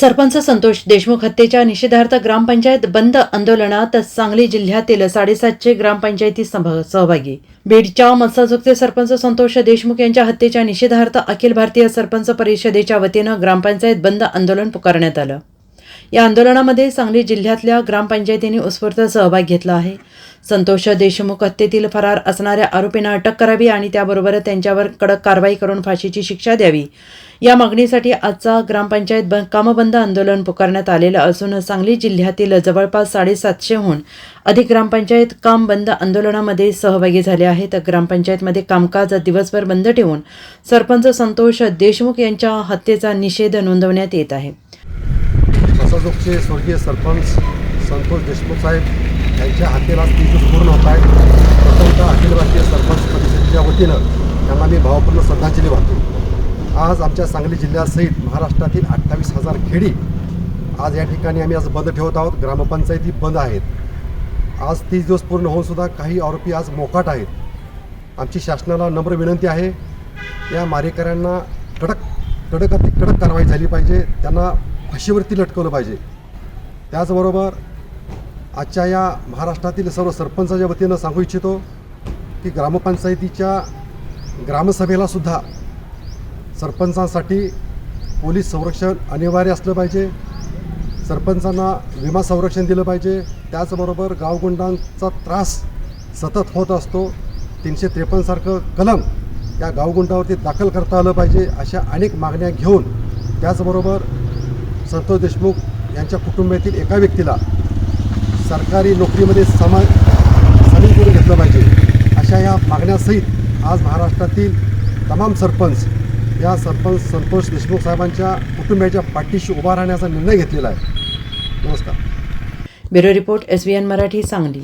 सरपंच संतोष देशमुख हत्येच्या निषेधार्थ ग्रामपंचायत बंद आंदोलनात सांगली जिल्ह्यातील साडेसातशे ग्रामपंचायती सहभागी. बीडच्या मत्साजुक्ते सरपंच संतोष देशमुख यांच्या हत्येच्या निषेधार्थ अखिल भारतीय सरपंच परिषदेच्या वतीनं ग्रामपंचायत बंद आंदोलन पुकारण्यात आलं. या आंदोलनामध्ये सांगली जिल्ह्यातल्या ग्रामपंचायतींनी उत्स्फूर्त सहभाग घेतला आहे. संतोष देशमुख हत्येतील फरार असणाऱ्या आरोपींना अटक करावी आणि त्याबरोबर त्यांच्यावर कडक कारवाई करून फाशीची शिक्षा द्यावी. या मागणीसाठी आजचा ग्रामपंचायत ब कामबंद आंदोलन पुकारण्यात आलेलं असून सांगली जिल्ह्यातील जवळपास साडेसातशेहून अधिक ग्रामपंचायत काम बंद आंदोलनामध्ये सहभागी झाले आहेत. ग्रामपंचायतमध्ये कामकाज दिवसभर बंद ठेवून सरपंच संतोष देशमुख यांच्या हत्येचा निषेध नोंदवण्यात येत आहे. मसाजोगचे स्वर्गीय सरपंच संतोष देशमुख साहेब यांच्या हत्येला आज तीस दिवस पूर्ण होत आहेत प्रथमतः अखिल भारतीय सरपंच परिषदेच्या वतीनं त्यांना मी भावपूर्ण श्रद्धांजली वाहतो. आज आमच्या सांगली जिल्ह्यासहित महाराष्ट्रातील अठ्ठावीस हजार खेडी आज या ठिकाणी आम्ही आज बंद ठेवत आहोत. ग्रामपंचायती बंद आहेत. आज तीस दिवस पूर्ण होऊन सुद्धा काही आरोपी आज मोकाट आहेत. आमची शासनाला नम्र विनंती आहे. या मारेकऱ्यांना कडक कडक कडक कारवाई झाली पाहिजे. त्यांना फाशीवरती लटकवलं पाहिजे. त्याचबरोबर आजच्या या महाराष्ट्रातील सर्व सरपंचाच्या वतीनं सांगू इच्छितो की ग्रामपंचायतीच्या ग्रामसभेला सुद्धा सरपंचांसाठी पोलीस संरक्षण अनिवार्य असलं पाहिजे. सरपंचांना विमा संरक्षण दिलं पाहिजे. त्याचबरोबर गावगुंडांचा त्रास सतत होत असतो. तीनशे त्रेपन्नसारखं कलम या गावगुंडावरती दाखल करता आलं पाहिजे अशा अनेक मागण्या घेऊन त्याचबरोबर संतोष देशमुख यांच्या कुटुंबातील एका व्यक्तीला सरकारी नोकरीमध्ये समा सामील करून घेतलं पाहिजे. अशा या मागण्यासहित आज महाराष्ट्रातील तमाम सरपंच या सरपंच संतोष देशमुख साहेबांच्या कुटुंबियाच्या पाठीशी उभा राहण्याचा निर्णय घेतलेला आहे. नमस्कार. Bureau report S B N Marathi Sangli.